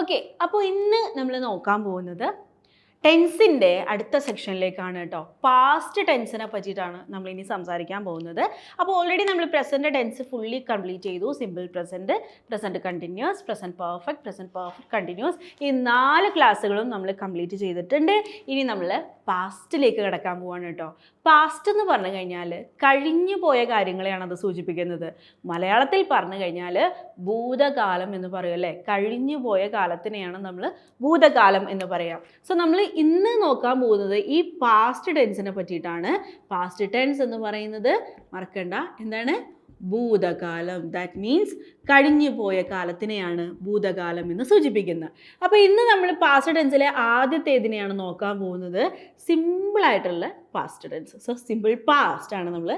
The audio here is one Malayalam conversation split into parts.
ഓക്കെ അപ്പോൾ ഇന്ന് നമ്മൾ നോക്കാൻ പോകുന്നത് ടെൻസിന്റെ അടുത്ത സെക്ഷനിലേക്കാണ് കേട്ടോ പാസ്റ്റ് ടെൻസിനെ പറ്റിയിട്ടാണ് നമ്മൾ ഇനി സംസാരിക്കാൻ പോകുന്നത്. അപ്പോൾ ഓൾറെഡി നമ്മൾ പ്രസന്റ് ടെൻസ് ഫുള്ളി കംപ്ലീറ്റ് ചെയ്തു. Simple present present continuous present perfect present perfect continuous ഈ നാല് ക്ലാസ്സുകളും നമ്മൾ കംപ്ലീറ്റ് ചെയ്തിട്ടുണ്ട്. ഇനി നമ്മൾ പാസ്റ്റിലേക്ക് കിടക്കാൻ പോവാണ് കേട്ടോ. പാസ്റ്റ് എന്ന് പറഞ്ഞു കഴിഞ്ഞാൽ കഴിഞ്ഞു പോയ കാര്യങ്ങളെയാണ് അത് സൂചിപ്പിക്കുന്നത്. മലയാളത്തിൽ പറഞ്ഞു കഴിഞ്ഞാൽ ഭൂതകാലം എന്ന് പറയും അല്ലേ? കഴിഞ്ഞു പോയ കാലത്തിനെയാണ് നമ്മൾ ഭൂതകാലം എന്ന് പറയാം. സോ നമ്മൾ ഇന്ന് നോക്കാൻ പോകുന്നത് ഈ പാസ്റ്റ് ടെൻസിനെ പറ്റിയിട്ടാണ്. പാസ്റ്റ് ടെൻസ് എന്ന് പറയുന്നത് മറക്കണ്ട എന്താണ്? ഭൂതകാലം. ദാറ്റ് മീൻസ് കഴിഞ്ഞു പോയ കാലത്തിനെയാണ് ഭൂതകാലം എന്ന് സൂചിപ്പിക്കുന്നത്. അപ്പോൾ ഇന്ന് നമ്മൾ പാസ്റ്റ് ടെൻസിലെ ആദ്യത്തേതിനെയാണ് നോക്കാൻ പോകുന്നത്. സിമ്പിളായിട്ടുള്ള past tense so simple past ആണ് നമ്മൾ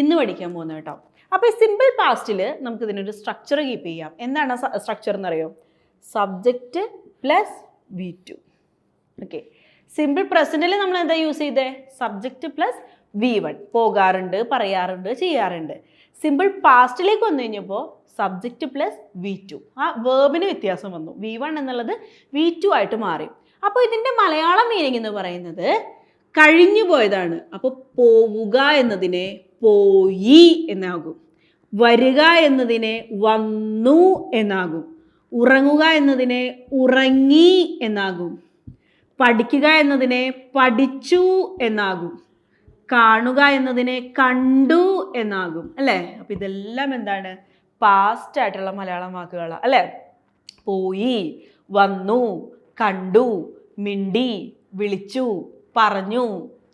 ഇന്ന് പഠിക്കാൻ പോകുന്നത് കേട്ടോ. അപ്പോൾ സിമ്പിൾ പാസ്റ്റിൽ നമുക്ക് ഇതിനൊരു സ്ട്രക്ചർ കീപ്പ് ചെയ്യാം. എന്താണ് സ്ട്രക്ചർ എന്നറിയോ? Subject plus V two okay simple പ്രസന്റിൽ നമ്മൾ എന്താ യൂസ് ചെയ്തേ? സബ്ജക്റ്റ് പ്ലസ് വി വൺ പോകാറുണ്ട് പറയാറുണ്ട് ചെയ്യാറുണ്ട്. സിമ്പിൾ പാസ്റ്റിലേക്ക് വന്നു കഴിഞ്ഞപ്പോൾ സബ്ജക്റ്റ് പ്ലസ് വി ടു. ആ വേർബിന് വ്യത്യാസം വന്നു. വി വൺ എന്നുള്ളത് വി ടു ആയിട്ട് മാറി. അപ്പോൾ ഇതിന്റെ മലയാളം മീനിങ് എന്ന് പറയുന്നത് കഴിഞ്ഞു പോയതാണ്. അപ്പോൾ പോവുക എന്നതിനെ പോയി എന്നാകും. വരിക എന്നതിനെ വന്നു എന്നാകും. ഉറങ്ങുക എന്നതിനെ ഉറങ്ങി എന്നാകും. പഠിക്കുക എന്നതിനെ പഠിച്ചു എന്നാകും. കാണുക എന്നതിനെ കണ്ടു എന്നാകും അല്ലേ? അപ്പം ഇതെല്ലാം എന്താണ്? പാസ്റ്റ് ആയിട്ടുള്ള മലയാളം വാക്കുകളാണ് അല്ലേ? പോയി വന്നു കണ്ടു മിണ്ടി വിളിച്ചു പറഞ്ഞു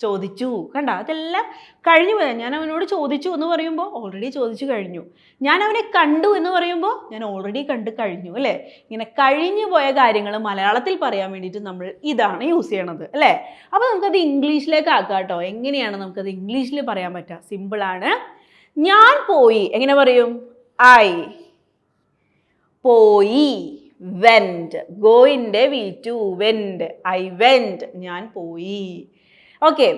ചോദിച്ചു. കണ്ട? അതെല്ലാം കഴിഞ്ഞു പോയാൽ ഞാൻ അവനോട് ചോദിച്ചു എന്ന് പറയുമ്പോൾ ഓൾറെഡി ചോദിച്ചു കഴിഞ്ഞു. ഞാൻ അവനെ കണ്ടു എന്ന് പറയുമ്പോൾ ഞാൻ ഓൾറെഡി കണ്ട് കഴിഞ്ഞു അല്ലേ? ഇങ്ങനെ കഴിഞ്ഞു പോയ കാര്യങ്ങൾ മലയാളത്തിൽ പറയാൻ വേണ്ടിയിട്ട് നമ്മൾ ഇതാണ് യൂസ് ചെയ്യണത് അല്ലേ? അപ്പോൾ നമുക്കത് ഇംഗ്ലീഷിലേക്ക് ആക്കാം കേട്ടോ. എങ്ങനെയാണ് നമുക്കത് ഇംഗ്ലീഷിൽ പറയാൻ പറ്റുക? സിമ്പിളാണ് ഞാൻ പോയി. എങ്ങനെ പറയും? ഐ പോയി. Went ഗോയിന്റെ V two went I went ഞാൻ പോയി. ഓക്കെ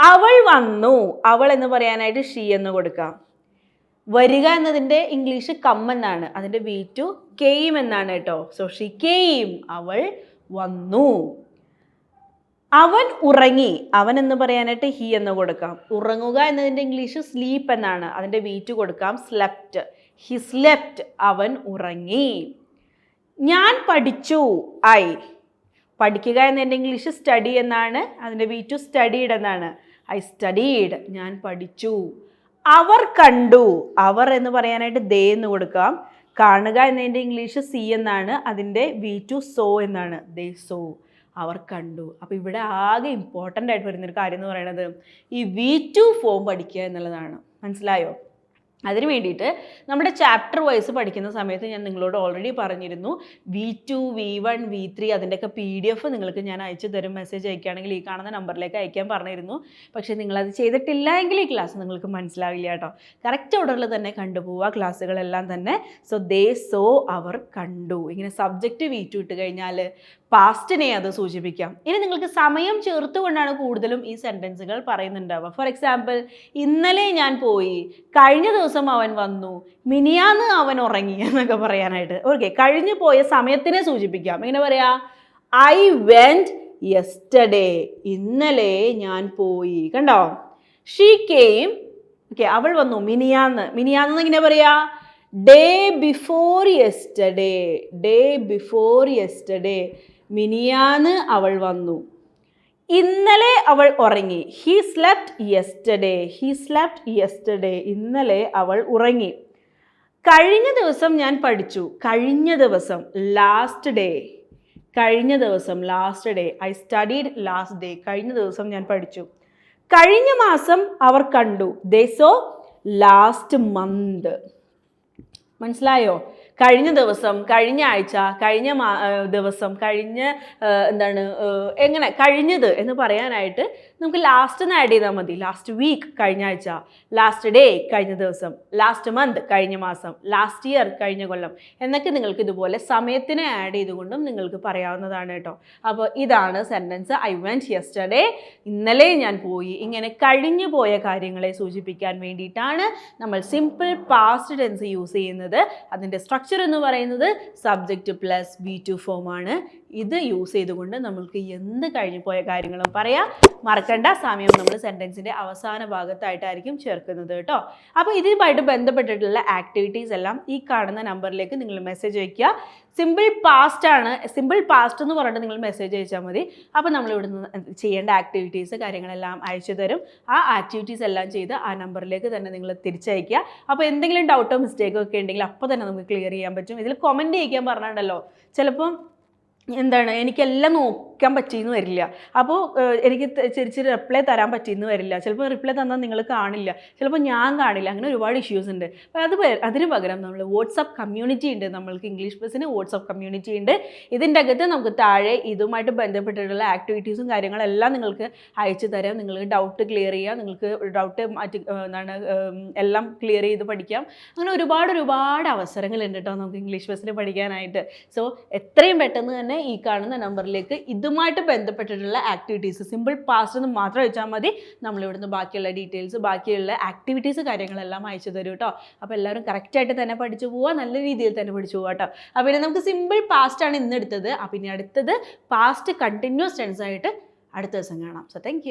അവൾ വന്നു. അവൾ എന്ന് പറയാനായിട്ട് ഷീ എന്ന് കൊടുക്കാം. വരിക എന്നതിന്റെ ഇംഗ്ലീഷ് കം എന്നാണ്. അതിന്റെ വി ടു കെയിം എന്നാണ് കേട്ടോ. സോ ഷീ കെയിം അവൾ വന്നു. അവൻ ഉറങ്ങി. അവൻ എന്ന് പറയാനായിട്ട് ഹി എന്ന് കൊടുക്കാം. ഉറങ്ങുക എന്നതിന്റെ ഇംഗ്ലീഷ് സ്ലീപ്പ് എന്നാണ്. അതിന്റെ വീറ്റ് കൊടുക്കാം. സ്ലെപ്റ്റ് ഹി സ്ലെപ്റ്റ് അവൻ ഉറങ്ങി. ഞാൻ പഠിച്ചു. ഐ പഠിക്കുക എന്നതിന്റെ ഇംഗ്ലീഷ് സ്റ്റഡി എന്നാണ് അതിന്റെ വി ടു സ്റ്റഡീഡ് എന്നാണ് ഐ സ്റ്റഡീഡ് ഞാൻ പഠിച്ചു. അവർ കണ്ടു. അവർ എന്ന് പറയാനായിട്ട് ദേ എന്ന് കൊടുക്കാം. കാണുക എന്നതിന്റെ ഇംഗ്ലീഷ് സി എന്നാണ് അതിന്റെ വി ടു സോ എന്നാണ്. ദേ സോ അവർ കണ്ടു. അപ്പോൾ ഇവിടെ ആകെ ഇമ്പോർട്ടന്റ് ആയിട്ട് വരുന്നൊരു കാര്യം എന്ന് പറയുന്നത് ഈ വി ടു ഫോം പഠിക്കുക എന്നുള്ളതാണ്. മനസ്സിലായോ? അതിന് വേണ്ടിയിട്ട് നമ്മുടെ ചാപ്റ്റർ വൈസ് പഠിക്കുന്ന സമയത്ത് ഞാൻ നിങ്ങളോട് ഓൾറെഡി പറഞ്ഞിരുന്നു. V two V one V three അതിന്റെയൊക്കെ പി ഡി എഫ് നിങ്ങൾക്ക് ഞാൻ അയച്ചു തരും മെസ്സേജ് അയക്കുകയാണെങ്കിൽ ഈ കാണുന്ന നമ്പറിലേക്ക് അയക്കാൻ പറഞ്ഞിരുന്നു. പക്ഷേ നിങ്ങളത് ചെയ്തിട്ടില്ല എങ്കിൽ ഈ ക്ലാസ് നിങ്ങൾക്ക് മനസ്സിലാവില്ല കേട്ടോ. കറക്റ്റ് ഓർഡറിൽ തന്നെ കണ്ടുപോവുക ക്ലാസ്സുകളെല്ലാം തന്നെ. സോ ദേ സോ അവർ കണ്ടു. ഇങ്ങനെ സബ്ജക്റ്റ് വി ടു ഇട്ട് കഴിഞ്ഞാൽ പാസ്റ്റിനെ അത് സൂചിപ്പിക്കാം. ഇനി നിങ്ങൾക്ക് സമയം ചേർത്തുകൊണ്ടാണ് കൂടുതലും ഈ സെന്റൻസുകൾ പറയുന്നുണ്ടാവുക. ഫോർ എക്സാമ്പിൾ ഇന്നലെ ഞാൻ പോയി കഴിഞ്ഞ ദിവസം അവൻ വന്നു മിനിയാന്ന് അവൻ ഉറങ്ങി എന്നൊക്കെ പറയാനായിട്ട്. ഓക്കെ കഴിഞ്ഞു പോയ സമയത്തിനെ സൂചിപ്പിക്കാം. ഇങ്ങനെ പറയാ? ഐ വെന്റ് യെസ്റ്റഡേ ഇന്നലെ ഞാൻ പോയി. കണ്ടോ? ഷീ കെയിം ഓക്കെ അവൾ വന്നു മിനിയാന്ന്. മിനിയാന്ന് എങ്ങനെ പറയാ? Day before yesterday day before yesterday മിനിയാന്ന് അവൾ വന്നു. ഇന്നലെ അവൾ ഉറങ്ങി. He slept yesterday he slept yesterday ഇന്നലെ അവൾ ഉറങ്ങി. കഴിഞ്ഞ ദിവസം ഞാൻ പഠിച്ചു. കഴിഞ്ഞ ദിവസം ലാസ്റ്റ് ഡേ കഴിഞ്ഞ ദിവസം last day I studied last day കഴിഞ്ഞ ദിവസം ഞാൻ പഠിച്ചു. കഴിഞ്ഞ മാസം അവർ കണ്ടു. ദേ സോ ലാസ്റ്റ് മന്ത് മനസ്സിലായോ? കഴിഞ്ഞ ദിവസം കഴിഞ്ഞ ആഴ്ച കഴിഞ്ഞ ദിവസം കഴിഞ്ഞ എന്താണ് എങ്ങനെ കഴിഞ്ഞത് എന്ന് പറയാനായിട്ട് നമുക്ക് ലാസ്റ്റ് ഒന്ന് ആഡ് ചെയ്താൽ മതി. ലാസ്റ്റ് വീക്ക് കഴിഞ്ഞ ആഴ്ച ലാസ്റ്റ് ഡേ കഴിഞ്ഞ ദിവസം ലാസ്റ്റ് മന്ത് കഴിഞ്ഞ മാസം ലാസ്റ്റ് ഇയർ കഴിഞ്ഞ കൊല്ലം എന്നൊക്കെ നിങ്ങൾക്ക് ഇതുപോലെ സമയത്തിനെ ആഡ് ചെയ്തുകൊണ്ടും നിങ്ങൾക്ക് പറയാവുന്നതാണ് കേട്ടോ. അപ്പോൾ ഇതാണ് സെന്റൻസ് ഐ വെന്റ് യെസ്റ്റർഡേ ഇന്നലെ ഞാൻ പോയി. ഇങ്ങനെ കഴിഞ്ഞു പോയ കാര്യങ്ങളെ സൂചിപ്പിക്കാൻ വേണ്ടിയിട്ടാണ് നമ്മൾ സിമ്പിൾ പാസ്റ്റ് ടെൻസ് യൂസ് ചെയ്യുന്നത്. അതിന്റെ സ്ട്രക്ചർ സ്ട്രക്ചർ എന്ന് പറയുന്നത് സബ്ജക്റ്റ് പ്ലസ് ബി ടു ഫോമാണ് ഇത് യൂസ് ചെയ്തുകൊണ്ട് നമ്മൾക്ക് എന്ത് കഴിഞ്ഞു പോയ കാര്യങ്ങളും പറയാം. മറക്കണ്ട സമയം നമ്മൾ സെന്റൻസിന്റെ അവസാന ഭാഗത്തായിട്ടായിരിക്കും ചേർക്കുന്നത് കേട്ടോ. അപ്പോൾ ഇതുമായിട്ട് ബന്ധപ്പെട്ടിട്ടുള്ള ആക്ടിവിറ്റീസ് എല്ലാം ഈ കാണുന്ന നമ്പറിലേക്ക് നിങ്ങൾ മെസ്സേജ് അയയ്ക്കുക. സിമ്പിൾ പാസ്റ്റ് ആണ്. സിമ്പിൾ പാസ്റ്റ് എന്ന് പറഞ്ഞിട്ട് നിങ്ങൾ മെസ്സേജ് അയച്ചാൽ മതി. അപ്പോൾ നമ്മൾ ഇവിടുന്ന് ചെയ്യേണ്ട ആക്ടിവിറ്റീസ് കാര്യങ്ങളെല്ലാം അയച്ചു തരും. ആ ആക്ടിവിറ്റീസ് എല്ലാം ചെയ്ത് ആ നമ്പറിലേക്ക് തന്നെ നിങ്ങൾ തിരിച്ചയക്കുക. അപ്പോൾ എന്തെങ്കിലും ഡൗട്ടോ മിസ്റ്റേക്കോ ഒക്കെ ഉണ്ടെങ്കിൽ അപ്പോൾ തന്നെ നമുക്ക് ക്ലിയർ ചെയ്യാൻ പറ്റും. ഇതിൽ കമന്റ് ചെയ്യിക്കാൻ പറഞ്ഞിട്ടുണ്ടല്ലോ. ചിലപ്പം എന്താണ് എനിക്കെല്ലാം നോക്കാൻ പറ്റിയെന്ന് വരില്ല. അപ്പോൾ എനിക്ക് ചെറിയ റിപ്ലൈ തരാൻ പറ്റിയെന്ന് വരില്ല. ചിലപ്പോൾ റിപ്ലൈ തന്നാൽ നിങ്ങൾ കാണില്ല. ചിലപ്പോൾ ഞാൻ കാണില്ല. അങ്ങനെ ഒരുപാട് ഇഷ്യൂസ് ഉണ്ട്. അപ്പോൾ അത് അതിന് പകരം നമ്മൾ വാട്സപ്പ് കമ്മ്യൂണിറ്റി ഉണ്ട്. നമ്മൾക്ക് ഇംഗ്ലീഷ് ബസ്സിന് വാട്സപ്പ് കമ്മ്യൂണിറ്റി ഉണ്ട്. ഇതിന്റെ അകത്ത് നമുക്ക് താഴെ ഇതുമായിട്ട് ബന്ധപ്പെട്ടിട്ടുള്ള ആക്ടിവിറ്റീസും കാര്യങ്ങളെല്ലാം നിങ്ങൾക്ക് അയച്ചു തരാം. നിങ്ങൾക്ക് ഡൗട്ട് ക്ലിയർ ചെയ്യാം. നിങ്ങൾക്ക് ഡൗട്ട് മാറ്റി എന്താണ് എല്ലാം ക്ലിയർ ചെയ്ത് പഠിക്കാം. അങ്ങനെ ഒരുപാട് ഒരുപാട് അവസരങ്ങളുണ്ട് കേട്ടോ നമുക്ക് ഇംഗ്ലീഷ് ബസ്സിന് പഠിക്കാനായിട്ട്. സോ എത്രയും പെട്ടെന്ന് തന്നെ ഈ കാണുന്ന നമ്പറിലേക്ക് ഇതുമായിട്ട് ബന്ധപ്പെട്ടിട്ടുള്ള ആക്ടിവിറ്റീസ് സിമ്പിൾ പാസ്റ്റ് എന്ന് മാത്രം വെച്ചാൽ മതി. നമ്മളിവിടുന്ന് ബാക്കിയുള്ള ഡീറ്റെയിൽസ് ബാക്കിയുള്ള ആക്ടിവിറ്റീസ് കാര്യങ്ങളെല്ലാം അയച്ചു തരും കേട്ടോ അപ്പോൾ എല്ലാവരും കറക്റ്റായിട്ട് തന്നെ പഠിച്ചു പോവുക നല്ല രീതിയിൽ തന്നെ പഠിച്ചു പോവുക കേട്ടോ അപ്പോൾ പിന്നെ നമുക്ക് സിമ്പിൾ പാസ്റ്റ് ആണ് ഇന്ന് എടുത്തത്. അപ്പോൾ ഇനി അടുത്തത് പാസ്റ്റ് കണ്ടിന്യൂസ് ടെൻസ് ആയിട്ട് അടുത്ത ദിവസം കാണാം. So thank